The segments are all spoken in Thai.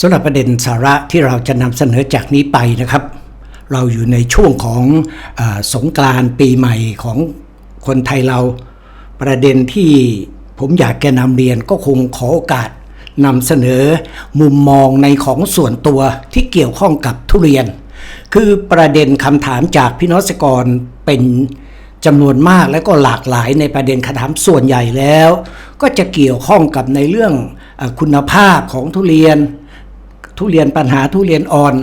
สำหรับประเด็นสาระที่เราจะนำเสนอจากนี้ไปนะครับ เราอยู่ในช่วงของอสงกรานต์ปีใหม่ของคนไทยเรา ประเด็นที่ผมอยากแกนำเรียนก็คงขอโอกาสนำเสนอมุมมองในของส่วนตัวที่เกี่ยวข้องกับทุเรียน คือประเด็นคำถามจากพี่น้องเกรเป็นจำนวนมากและก็หลากหลายในประเด็นคำถามส่วนใหญ่แล้ว ก็จะเกี่ยวข้องกับในเรื่องอคุณภาพของทุเรียน ทุเรียนปัญหาทุเรียนอ่อน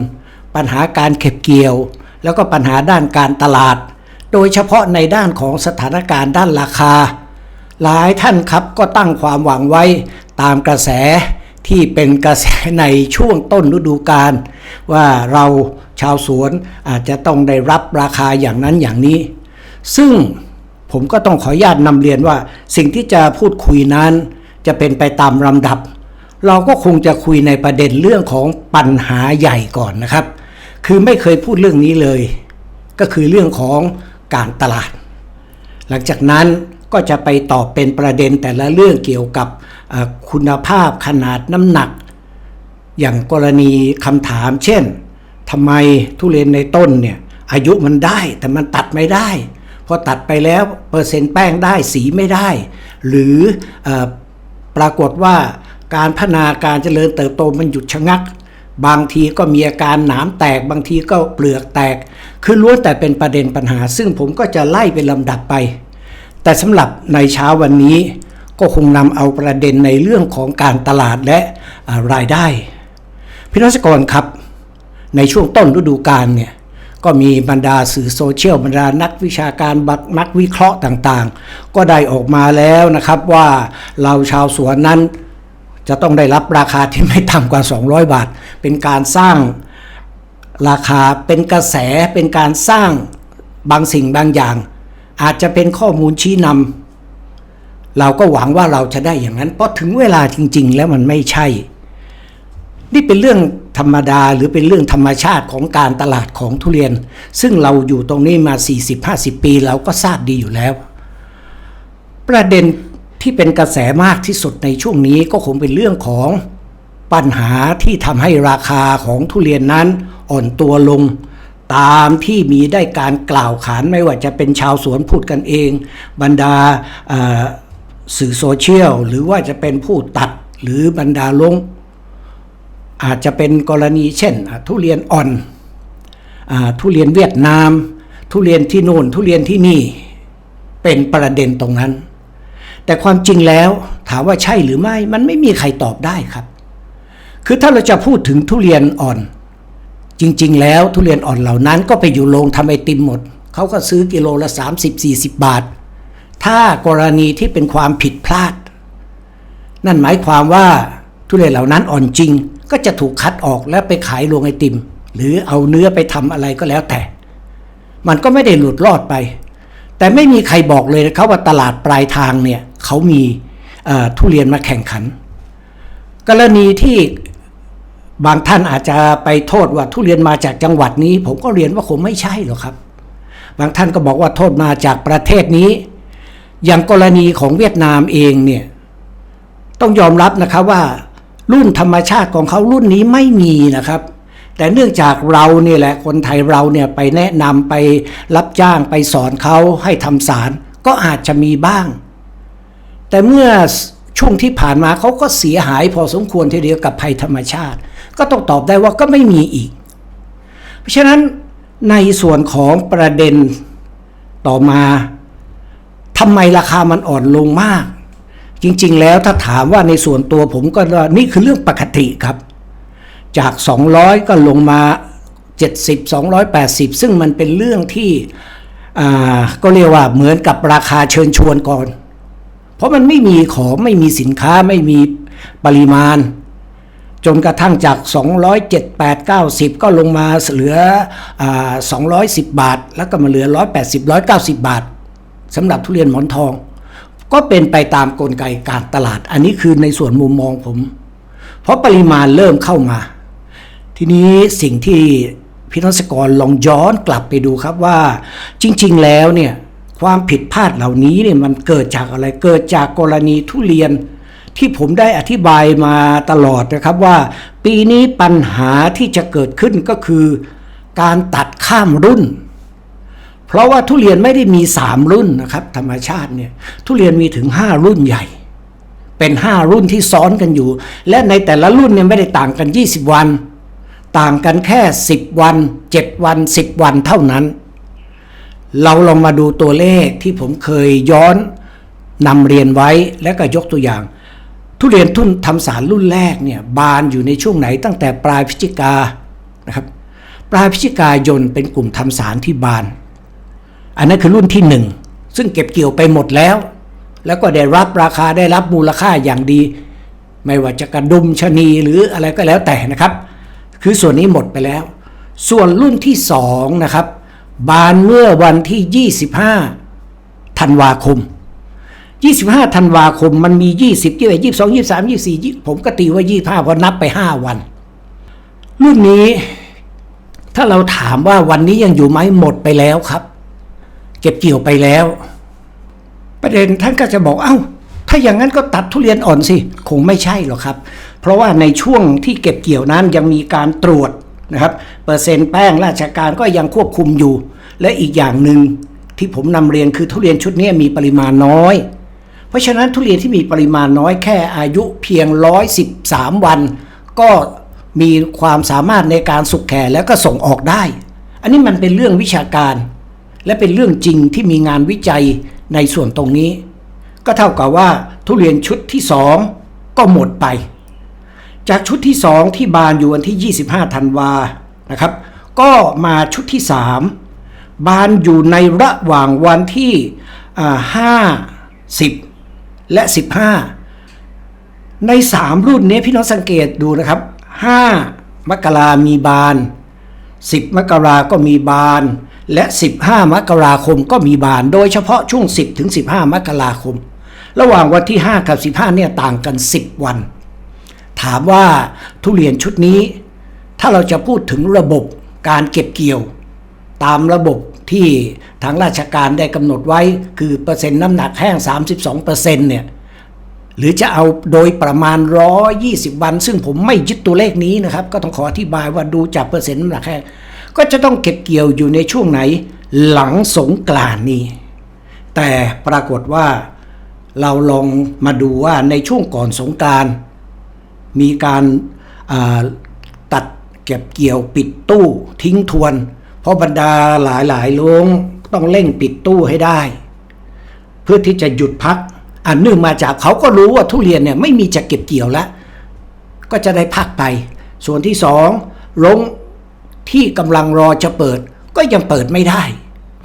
ปัญหาการเก็บเกี่ยว แล้วก็ปัญหาด้านการตลาด โดยเฉพาะในด้านของสถานการณ์ด้านราคา หลายท่านครับก็ตั้งความหวังไว้ตามกระแสที่เป็นกระแสในช่วงต้นฤดูกาลว่าเราชาวสวนอาจจะต้องได้รับราคาอย่างนั้นอย่างนี้ ซึ่งผมก็ต้องขออนุญาตนำเรียนว่า สิ่งที่จะพูดคุยนั้น จะเป็นไปตามลำดับ เราก็คงจะคุยในประเด็นเรื่องของปัญหาใหญ่ก่อนนะครับ คือไม่เคยพูดเรื่องนี้เลย ก็คือเรื่องของการตลาด หลังจากนั้นก็จะไปตอบเป็นประเด็นแต่ละเรื่องเกี่ยวกับคุณภาพขนาดน้ำหนัก อย่างกรณีคำถาม เช่นทำไมทุเรียนในต้นเนี่ยอายุมันได้แต่มันตัดไม่ได้พอตัดไปแล้วเปอร์เซ็นต์แป้งได้สีไม่ได้ หรืออปรากฏว่า การพัฒนาการเจริญเติบโตมันหยุดชะงัก บางทีก็มีอาการหนามแตก บางทีก็เปลือกแตก คือล้วนแต่เป็นประเด็นปัญหา ซึ่งผมก็จะไล่เป็นลำดับไป แต่สำหรับในเช้าวันนี้ ก็คงนำเอาประเด็นในเรื่องของการตลาดและรายได้พี่น้องเกษกรครับ ในช่วงต้นฤดูกาลเนี่ยก็มีบรรดาสื่อโซเชียลบรรดานักวิชาการบักนักวิเคราะห์ต่างๆ ก็ได้ออกมาแล้วนะครับว่าเราชาวสวนนั้น จะต้องได้รับราคาที่ไม่ต่ำกว่า 200 บาท เป็นการสร้างราคาเป็นกระแสเป็นการสร้างบางสิ่งบางอย่าง อาจจะเป็นข้อมูลชี้นำเราก็หวังว่าเราจะได้อย่างนั้นเพราะถึงเวลาจริง ๆ แล้วมันไม่ใช่ นี่เป็นเรื่องธรรมดาหรือเป็นเรื่องธรรมชาติของการตลาดของทุเรียน ซึ่งเราอยู่ตรงนี้มา 40-50 ปีเราก็ทราบดีอยู่แล้ว ประเด็น ที่เป็นกระแสมากที่สุดในช่วงนี้ก็คงเป็นเรื่องของปัญหาที่ทำให้ราคาของทุเรียนนั้นอ่อนตัวลง ตามที่มีได้การกล่าวขานไม่ว่าจะเป็นชาวสวนพูดกันเอง บรรดาสื่อโซเชียลหรือว่าจะเป็นผู้ตัดหรือบรรดาลง อาจจะเป็นกรณีเช่น ทุเรียนอ่อนอทุเรียนเวียดนาม ทุเรียนที่โน่นทุเรียนที่นี่เป็นประเด็นตรงนั้น แต่ความจริงแล้วถามว่าใช่หรือไม่มันไม่มีใครตอบได้ครับ คือถ้าเราจะพูดถึงทุเรียนอ่อน จริง ๆ แล้วทุเรียนอ่อนเหล่านั้นก็ไปอยู่โรงทำไอติมหมด เขาก็ซื้อกิโลละ 30-40 บาท ถ้ากรณีที่เป็นความผิดพลาด นั่นหมายความว่าทุเรียนเหล่านั้นอ่อนจริง ก็จะถูกคัดออกแล้วไปขายโรงไอติม หรือเอาเนื้อไปทำอะไรก็แล้วแต่ มันก็ไม่ได้หลุดรอดไป แต่ไม่มีใครบอกเลยนะครับว่าตลาดปลายทางเนี่ย เขามีทุเรียนมาแข่งขัน กรณีที่บางท่านอาจจะไปโทษว่าทุเรียนมาจากจังหวัดนี้ ผมก็เรียนว่าคงไม่ใช่หรอกครับ บางท่านก็บอกว่าโทษมาจากประเทศนี้ อย่างกรณีของเวียดนามเองเนี่ยต้องยอมรับนะครับว่า รุ่นธรรมชาติของเขารุ่นนี้ไม่มีนะครับ แต่เนื่องจากเราเนี่ยแหละคนไทยเราเนี่ยไปแนะนำไปรับจ้างไปสอนเขาให้ทำสารก็อาจจะมีบ้าง แต่เมื่อช่วงที่ผ่านมาเขาก็เสียหายพอสมควรทีเดียวกับภัยธรรมชาติ ก็ต้องตอบได้ว่าก็ไม่มีอีก เพราะฉะนั้นในส่วนของประเด็นต่อมาทำไมราคามันอ่อนลงมาก จริงๆแล้วถ้าถามว่าในส่วนตัวผมก็นี่คือเรื่องปกติครับ จาก 200 ก็ลงมา 70 280 ซึ่งมันเป็นเรื่องที่อ่าก็เรียกว่าเหมือนกับราคาเชิญชวนก่อน เพราะมันไม่มีของไม่มีสินค้าไม่มีปริมาณ จนกระทั่งจาก 207 8 90 ก็ลงมาเหลืออ210 บาท แล้วก็มาเหลือ 180 190 บาทสำหรับทุเรียนหมอนทอง ก็เป็นไปตามกลไกการตลาด อันนี้คือในส่วนมุมมองผม เพราะปริมาณเริ่มเข้ามา ทีนี้สิ่งที่พี่นักกรลองย้อนกลับไปดูครับว่าจริง ๆ แล้วเนี่ย ความผิดพลาดเหล่านี้เนี่ยมันเกิดจากอะไรเกิดจากกรณีทุเรียน ที่ผมได้อธิบายมาตลอดนะครับว่า ปีนี้ปัญหาที่จะเกิดขึ้นก็คือ การตัดข้ามรุ่น เพราะว่าทุเรียนไม่ได้มี 3 รุ่นนะครับ ธรรมชาติเนี่ยทุเรียนมีถึง 5 รุ่นใหญ่ เป็น 5 รุ่นที่ซ้อนกันอยู่ และในแต่ละรุ่นเนี่ยไม่ได้ต่างกัน 20 วัน ต่างกันแค่ 10 วัน 7 วัน 10 วันเท่านั้น เราลองมาดูตัวเลขที่ผมเคยย้อนนำเรียนไว้และก็ยกตัวอย่าง ทุเรียนทุ่นทำสารรุ่นแรกเนี่ยบานอยู่ในช่วงไหนตั้งแต่ปลายพฤศจิกานะครับปลายพฤศจิกายนเป็นกลุ่มทำสารที่บาน อันนั้นคือรุ่นที่หนึ่งซึ่งเก็บเกี่ยวไปหมดแล้ว แล้วก็ได้รับราคาได้รับมูลค่าอย่างดี ไม่ว่าจะกระดุมชะนีหรืออะไรก็แล้วแต่นะครับ คือส่วนนี้หมดไปแล้ว ส่วนรุ่นที่สองนะครับ บานเมื่อวันที่ 25ธันวาคม 25ธันวาคมมันมี 20 21 22 23 24 ผมก็ตีว่า 25เพราะนับไป 5 วัน รุ่นนี้ ถ้าเราถามว่าวันนี้ยังอยู่ไหมหมดไปแล้วครับ เก็บเกี่ยวไปแล้ว ประเด็นท่านก็จะบอกเอ้า ถ้าอย่างนั้นก็ตัดทุเรียนอ่อนสิ คงไม่ใช่หรอกครับ เพราะว่าในช่วงที่เก็บเกี่ยวนั้นยังมีการตรวจ นะครับเปอร์เซ็นต์แป้งราชการก็ยังควบคุมอยู่ และอีกอย่างหนึ่งที่ผมนำเรียนคือทุเรียนชุดนี้มีปริมาณน้อย เพราะฉะนั้นทุเรียนที่มีปริมาณน้อยแค่อายุเพียง 113 วัน ก็มีความสามารถในการสุกแข่แล้วก็ส่งออกได้ อันนี้มันเป็นเรื่องวิชาการ และเป็นเรื่องจริงที่มีงานวิจัยในส่วนตรงนี้ ก็เท่ากับว่าทุเรียนชุดที่สองก็หมดไป จากชุดที่สองที่บานอยู่วันที่ 25ธันวานะครับ ก็มาชุดที่สามบานอยู่ในระหว่างวันที่ห้าสิบและ 15 ใน 3 รุ่นนี้พี่น้องสังเกตดูนะครับ 5 มกรามีบาน 10 มกราก็มีบาน และ 15 มกราคมก็มีบาน โดยเฉพาะช่วง 10 ถึง 15 มกราคม ระหว่างวันที่ 5 กับ 15เนี่ยต่างกัน 10 วัน ถามว่าทุเรียนชุดนี้ ถ้าเราจะพูดถึงระบบการเก็บเกี่ยว ตามระบบที่ทางราชการได้กำหนดไว้คือเปอร์เซ็นต์น้ำหนักแห้ง 32%เนี่ยหรือจะเอาโดยประมาณ 120 วัน ซึ่งผมไม่ยึดตัวเลขนี้นะครับ ก็ต้องขออธิบายว่าดูจากเปอร์เซ็นต์น้ำหนักแห้งก็จะต้องเก็บเกี่ยวอยู่ในช่วงไหนหลังสงกรานนี้ แต่ปรากฏว่าเราลองมาดูว่าในช่วงก่อนสงกรานต์ มีการตัดเก็บเกี่ยวปิดตู้ทิ้งทวน เพราะบรรดาหลายหลายๆโรงต้องเร่งปิดตู้ให้ได้ เพื่อที่จะหยุดพักอันเนื่องมาจากเขาก็รู้ว่าทุเรียนเนี่ยไม่มีจะเก็บเกี่ยวแล้ว ก็จะได้พักไป ส่วนที่สองโรงที่กำลังรอจะเปิดก็ยังเปิดไม่ได้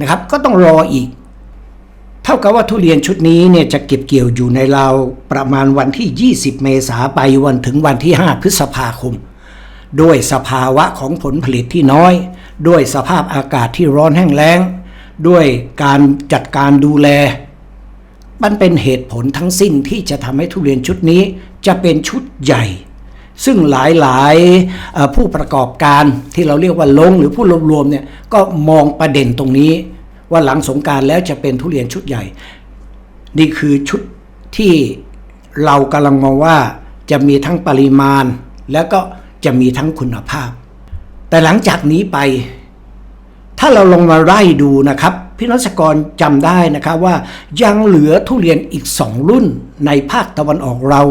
นะครับ ก็ต้องรออีก เท่ากับว่าทุเรียนชุดนี้เนี่ยจะเก็บเกี่ยวอยู่ในเราประมาณวันที่ 20 เมษาไปวันถึงวันที่ 5 พฤษภาคม ด้วยสภาวะของผลผลิตที่น้อย ด้วยสภาพอากาศที่ร้อนแห้งแล้ง ด้วยการจัดการดูแล มันเป็นเหตุผลทั้งสิ้นที่จะทำให้ทุเรียนชุดนี้จะเป็นชุดใหญ่ซึ่งหลายๆผู้ประกอบการที่เราเรียกว่าลงหรือผู้รวบรวมเนี่ยก็มองประเด็นตรงนี้ ว่าหลังสงการแล้วจะเป็นทุเรียนชุดใหญ่ นี่คือชุดที่เรากำลังมองว่าจะมีทั้งปริมาณ แล้วก็จะมีทั้งคุณภาพ แต่หลังจากนี้ไป ถ้าเราลงมาไล่ดูนะครับพี่นักกรจำได้นะครับว่ายังเหลือทุเรียนอีกสองรุ่นในภาคตะวันออกเรา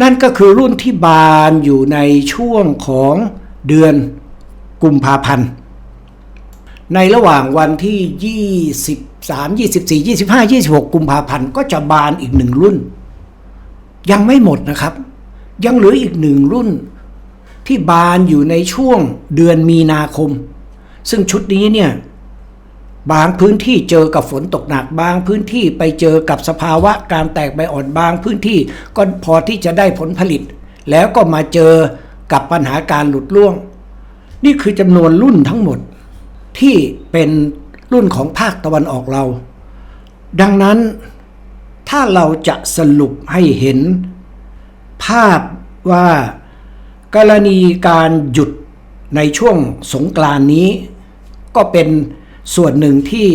นั่นก็คือรุ่นที่บานอยู่ในช่วงของเดือนกุมภาพันธ์ ในระหว่างวันที่ 23 24 25 26 กุมภาพันธ์ก็จะบานอีกหนึ่งรุ่น ยังไม่หมดนะครับ ยังเหลืออีกหนึ่งรุ่น ที่บานอยู่ในช่วงเดือนมีนาคม ซึ่งชุดนี้เนี่ยบางพื้นที่เจอกับฝนตกหนักบางพื้นที่ไปเจอกับสภาวะการแตกใบอ่อนบางพื้นที่ก็พอที่จะได้ผลผลิต แล้วก็มาเจอกับปัญหาการหลุดร่วง นี่คือจำนวนรุ่นทั้งหมด ที่เป็นรุ่นของภาคตะวันออกเรา ดังนั้นถ้าเราจะสรุปให้เห็น ภาพว่ากรณีการหยุดในช่วงสงกรานนี้ ก็เป็นส่วนหนึ่งที่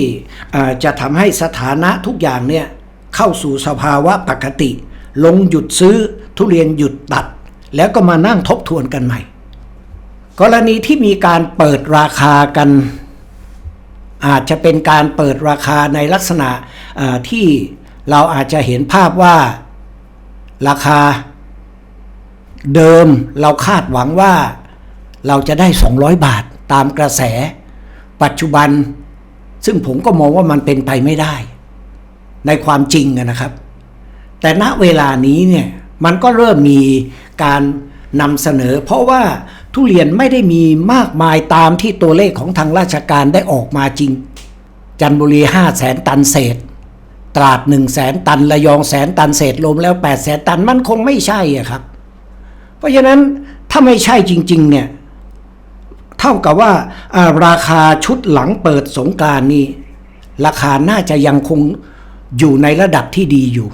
จะทำให้สถานะทุกอย่างเนี่ยเข้าสู่สภาวะปกติ ลงหยุดซื้อทุเรียนหยุดตัด แล้วก็มานั่งทบทวนกันใหม่ กรณีที่มีการเปิดราคากัน อาจจะเป็นการเปิดราคาในลักษณะที่เราอาจจะเห็นภาพว่าราคาเดิมเราคาดหวังว่าเราจะได้ 200 บาทตามกระแส ปัจจุบัน ซึ่งผมก็มองว่ามันเป็นไปไม่ได้ ในความจริงนะครับ แต่ณเวลานี้เนี่ยมันก็เริ่มมีการนำเสนอ เพราะว่า ทุเรียนไม่ได้มีมากมายตามที่ตัวเลขของทางราชการได้ออกมาจริง จันบุรี5 0 0แสนตันเศษ ตราด1 0 0 0 0แสนตันระยองแสนตันเศษรวมแล้ว8 0 0แสนตันมันคงไม่ใช่อะครับ เพราะฉะนั้นถ้าไม่ใช่จริง ๆ เนี่ย เท่ากับว่าราคาชุดหลังเปิดสงการนี้ ราคาน่าจะยังคงอยู่ในระดับที่ดีอยู่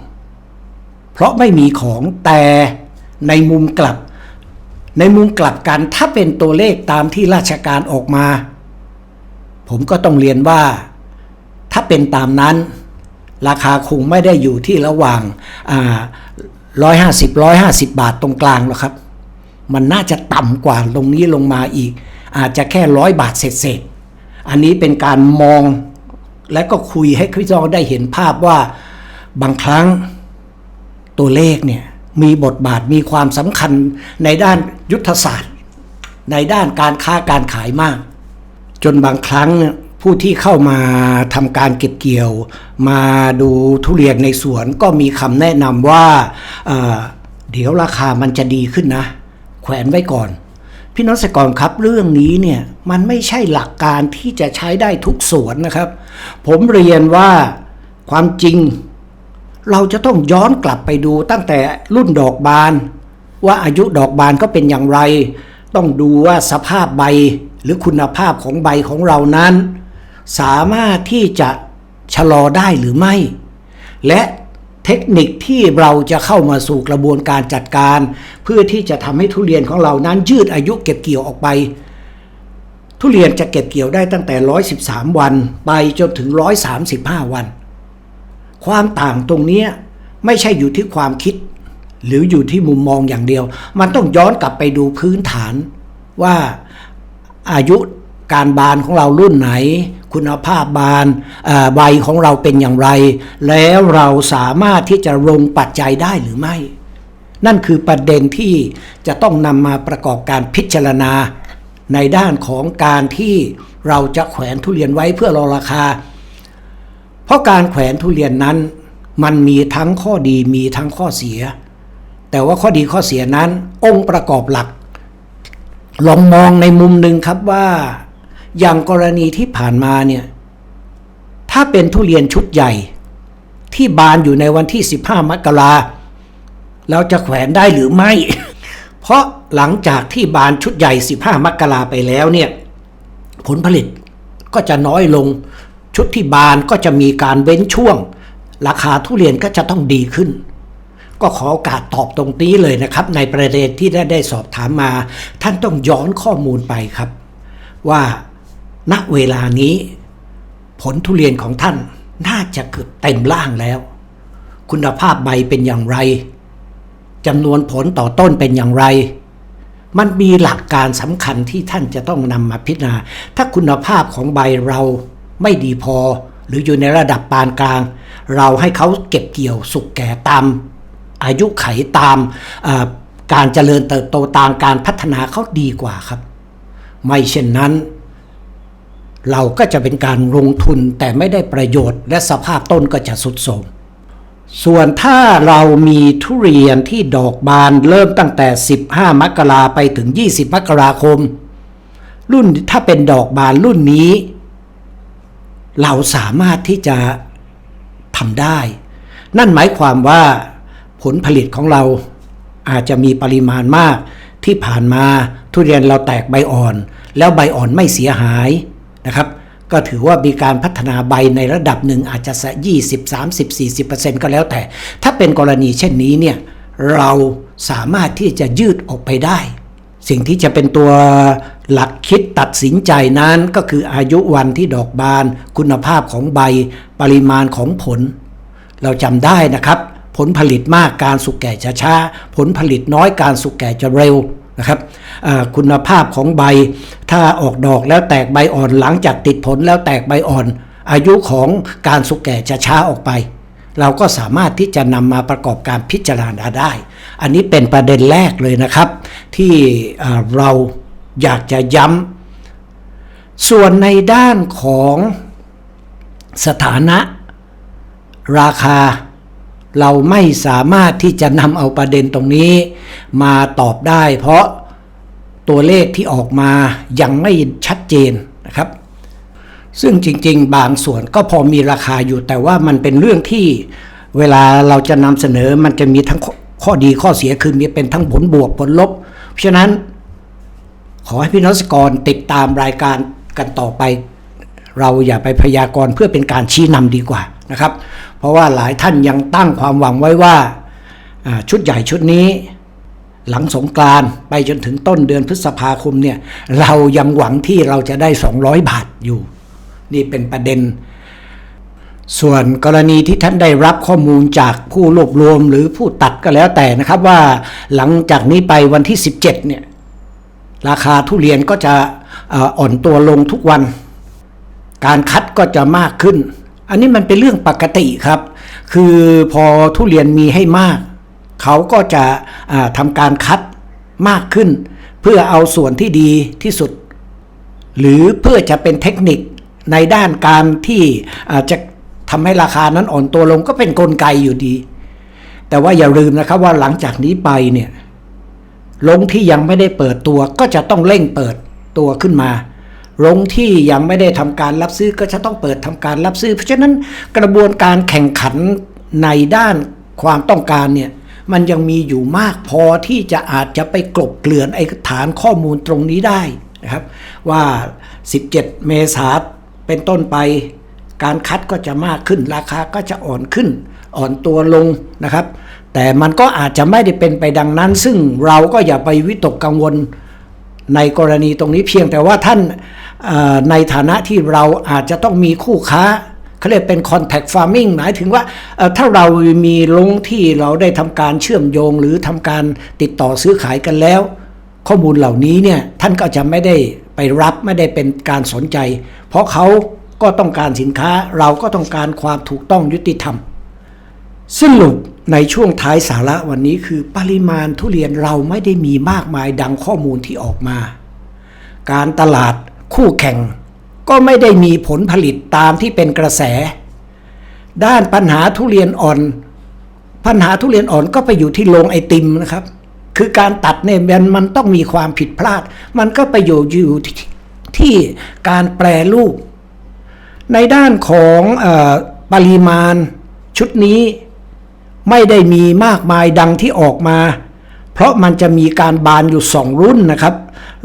เพราะไม่มีของแต่ในมุมกลับ ในมุมกลับกันถ้าเป็นตัวเลขตามที่ราชการออกมา ผมก็ต้องเรียนว่า ถ้าเป็นตามนั้น ราคาคงไม่ได้อยู่ที่ระหว่างร้อยห้าสิบร้อยห้าสิบบาทตรงกลางหรอกครับ มันน่าจะต่ำกว่าตรงนี้ลงมาอีก อาจจะแค่ร้อยบาทเศษๆอันนี้เป็นการมองและก็คุยให้พี่น้องได้เห็นภาพว่าบางครั้งตัวเลขเนี่ย มีบทบาทมีความสำคัญในด้านยุทธศาสตร์ ในด้านการค้าการขายมาก จนบางครั้งผู้ที่เข้ามาทำการเก็บเกี่ยว มาดูทุเรียนในสวนก็มีคำแนะนำว่าเเดี๋ยวราคามันจะดีขึ้นนะ แขวนไว้ก่อน พี่น้องเกษตรกรครับเรื่องนี้เนี่ยมันไม่ใช่หลักการที่จะใช้ได้ทุกสวนนะครับ ผมเรียนว่าความจริง เราจะต้องย้อนกลับไปดูตั้งแต่รุ่นดอกบาน ว่าอายุดอกบานก็เป็นอย่างไร ต้องดูว่าสภาพใบหรือคุณภาพของใบของเรานั้น สามารถที่จะชะลอได้หรือไม่ และเทคนิคที่เราจะเข้ามาสู่กระบวนการจัดการ เพื่อที่จะทำให้ทุเรียนของเรานั้นยืดอายุเก็บเกี่ยวออกไป ทุเรียนจะเก็บเกี่ยวได้ตั้งแต่ 113 วันไปจนถึง 135 วัน ความต่างตรงนี้ไม่ใช่อยู่ที่ความคิด หรืออยู่ที่มุมมองอย่างเดียว มันต้องย้อนกลับไปดูพื้นฐานว่าอายุการบานของเรารุ่นไหน คุณภาพบานใบของเราเป็นอย่างไร แล้วเราสามารถที่จะลงปัจจัยได้หรือไม่ นั่นคือประเด็นที่จะต้องนำมาประกอบการพิจารณา ในด้านของการที่เราจะแขวนทุเรียนไว้เพื่อรอราคา เพราะการแขวนทุเรียนนั้นมันมีทั้งข้อดีมีทั้งข้อเสีย แต่ว่าข้อดีข้อเสียนั้น องค์ประกอบหลัก ลองมองในมุมหนึ่งครับว่า อย่างกรณีที่ผ่านมาเนี่ย ถ้าเป็นทุเรียนชุดใหญ่ ที่บานอยู่ในวันที่ 15 มกราเราจะแขวนได้หรือไม่ เพราะหลังจากที่บานชุดใหญ่ 15 มกราไปแล้วเนี่ย ผลผลิตก็จะน้อยลง ชุดที่บานก็จะมีการเว้นช่วง ราคาทุเรียนก็จะต้องดีขึ้น ก็ขอโอกาสตอบตรงนี้เลยนะครับ ในประเด็นที่ได้ได้สอบถามมา ท่านต้องย้อนข้อมูลไปครับ ว่าณเวลานี้ ผลทุเรียนของท่านน่าจะเกือบเต็มล่างแล้ว คุณภาพใบเป็นอย่างไรจำนวนผลต่อต้นเป็นอย่างไร มันมีหลักการสำคัญที่ท่านจะต้องนำมาพิจารณา ถ้าคุณภาพของใบเรา ไม่ดีพอ หรืออยู่ในระดับปานกลาง เราให้เขาเก็บเกี่ยวสุกแก่ตาม อายุไขตามการเจริญเติบโตตามการพัฒนาเขาดีกว่าครับ ไม่เช่นนั้น เราก็จะเป็นการลงทุนแต่ไม่ได้ประโยชน์ และสภาพต้นก็จะสุดโทรมส่วนถ้าเรามีทุเรียนที่ดอกบานเริ่มตั้งแต่ 15 มกราไปถึง 20 มกราคม รุ่นถ้าเป็นดอกบานรุ่นนี้ เราสามารถที่จะทำได้ นั่นหมายความว่าผลผลิตของเราอาจจะมีปริมาณมาก ที่ผ่านมาทุเรียนเราแตกใบอ่อน แล้วใบอ่อนไม่เสียหายนะครับ ก็ถือว่ามีการพัฒนาใบในระดับหนึ่งอาจจะสัก20 30 40 ก็แล้วแต่ ถ้าเป็นกรณีเช่นนี้เนี่ยเราสามารถที่จะยืดออกไปได้ สิ่งที่จะเป็นตัวหลักคิดตัดสินใจนั้นก็คืออายุวันที่ดอกบาน คุณภาพของใบ ปริมาณของผล เราจำได้นะครับ ผลผลิตมากการสุกแก่จะช้า ผลผลิตน้อยการสุกแก่จะเร็วนะครับคุณภาพของใบ ถ้าออกดอกแล้วแตกใบอ่อนหลังจากติดผลแล้วแตกใบอ่อน อายุของการสุกแก่จะช้าออกไป เราก็สามารถที่จะนำมาประกอบการพิจารณาได้ อันนี้เป็นประเด็นแรกเลยนะครับ ที่เราอยากจะย้ำส่วนในด้านของสถานะราคาเราไม่สามารถที่จะนำเอาประเด็นตรงนี้มาตอบได้ เพราะตัวเลขที่ออกมายังไม่ชัดเจนนะครับ ซึ่งจริง ๆ บางส่วนก็พอมีราคาอยู่แต่ว่ามันเป็นเรื่องที่เวลาเราจะนำเสนอมันจะมีทั้งข้อขอดีข้อเสียคือมีเป็นทั้งผลบวกผลลบ เพราะฉะนั้น ขอให้พี่น้องเกษตรกรติดตามรายการกันต่อไป เราอย่าไปพยากรณ์เพื่อเป็นการชี้นำดีกว่านะครับ เพราะว่าหลายท่านยังตั้งความหวังไว้ว่าชุดใหญ่ชุดนี้ หลังสงกรานไปจนถึงต้นเดือนพฤษภาคมเนี่ยเรายังหวังที่เราจะได้ 200 บาทอยู่ นี่เป็นประเด็น ส่วนกรณีที่ท่านได้รับข้อมูลจากผู้รวบรวมหรือผู้ตัดก็แล้วแต่นะครับว่าหลังจากนี้ไปวันที่ 17 เนี่ย ราคาทุเรียนก็จะอ่ออ่อนตัวลงทุกวัน การคัดก็จะมากขึ้น อันนี้มันเป็นเรื่องปกติครับ คือพอทุเรียนมีให้มาก เขาก็จะทำการคัดมากขึ้น เพื่อเอาส่วนที่ดีที่สุด หรือเพื่อจะเป็นเทคนิค ในด้านการที่อาจจะทำให้ราคานั้นอ่อนตัวลงก็เป็นนกลไกอยู่ดี แต่ว่าอย่าลืมนะครับว่าหลังจากนี้ไปเนี่ยลงที่ยังไม่ได้เปิดตัวก็จะต้องเร่งเปิดตัวขึ้นมาลงที่ยังไม่ได้ทำการรับซื้อก็จะต้องเปิดทำการรับซื้อ เพราะฉะนั้นกระบวนการแข่งขันในด้านความต้องการเนี่ยมันยังมีอยู่มากพอที่จะอาจจะไปกลบเกลื่อนไอ้ฐานข้อมูลตรงนี้ได้นะครับว่า 17 เมษายน เป็นต้นไป การคัดก็จะมากขึ้น ราคาก็จะอ่อนขึ้น อ่อนตัวลงนะครับ แต่มันก็อาจจะไม่ได้เป็นไปดังนั้น ซึ่งเราก็อย่าไปวิตกกังวลในกรณีตรงนี้เพียงแต่ว่าท่านในฐานะที่เราอาจจะต้องมีคู่ค้าเขาเรียกเป็น contact farming หมายถึงว่าถ้าเรามีลงที่เราได้ทำการเชื่อมโยงหรือทำการติดต่อซื้อขายกันแล้ว ข้อมูลเหล่านี้เนี่ยท่านก็จะไม่ได้ ไปรับไม่ได้เป็นการสนใจ เพราะเขาก็ต้องการสินค้าเราก็ต้องการความถูกต้องยุติธรรมสรุปในช่วงท้ายสาระวันนี้คือปริมาณทุเรียนเราไม่ได้มีมากมายดังข้อมูลที่ออกมา การตลาดคู่แข่ง ก็ไม่ได้มีผลผลิตตามที่เป็นกระแส ด้านปัญหาทุเรียนอ่อน ปัญหาทุเรียนอ่อนก็ไปอยู่ที่โรงไอติมนะครับ คือการตัดเนี่ยมันมันต้องมีความผิดพลาด มันก็ไปอยู่อยู่ที่ที่การแปรรูป ในด้านของอปริมาณชุดนี้ไม่ได้มีมากมายดังที่ออกมา เพราะมันจะมีการบานอยู่สองรุ่นนะครับ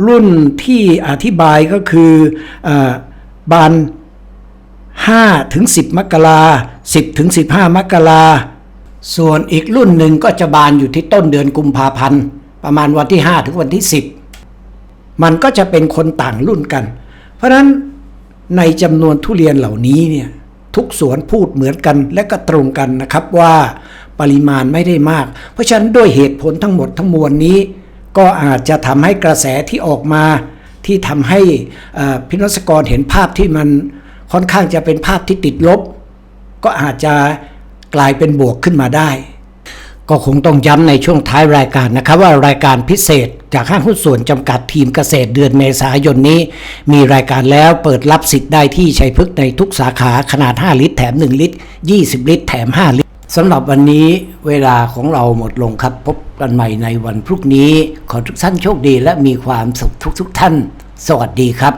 รุ่นที่อธิบายก็คืออบาน5ถึง10 มกรา10ถึง15 มกรา ส่วนอีกรุ่นหนึ่งก็จะบานอยู่ที่ต้นเดือนกุมภาพันธ์ ประมาณวันที่ 5 ถึงวันที่ 10 มันก็จะเป็นคนต่างรุ่นกัน เพราะฉะนั้นในจำนวนทุเรียนเหล่านี้เนี่ยทุกสวนพูดเหมือนกันและก็ตรงกันนะครับว่าปริมาณไม่ได้มาก เพราะฉะนั้นด้วยเหตุผลทั้งหมดทั้งมวลนี้ ก็อาจจะทำให้กระแสที่ออกมาที่ทำให้พินศกรเห็นภาพที่มันค่อนข้างจะเป็นภาพที่ติดลบ ก็อาจจะ กลายเป็นบวกขึ้นมาได้ ก็คงต้องย้ำในช่วงท้ายรายการนะครับว่ารายการพิเศษจากห้างหุ้นส่วนจำกัดทีมเกษตรเดือนเมษายนนี้ มีรายการแล้วเปิดรับสิทธิ์ได้ที่ชัยพฤกษ์ในทุกสาขาขนาด 5 ลิตรแถม 1 ลิตร 20 ลิตรแถม 5 ลิตรสำหรับวันนี้เวลาของเราหมดลงครับพบกันใหม่ในวันพรุ่งนี้ ขอทุกท่านโชคดีและมีความสุขทุกๆท่าน สวัสดีครับ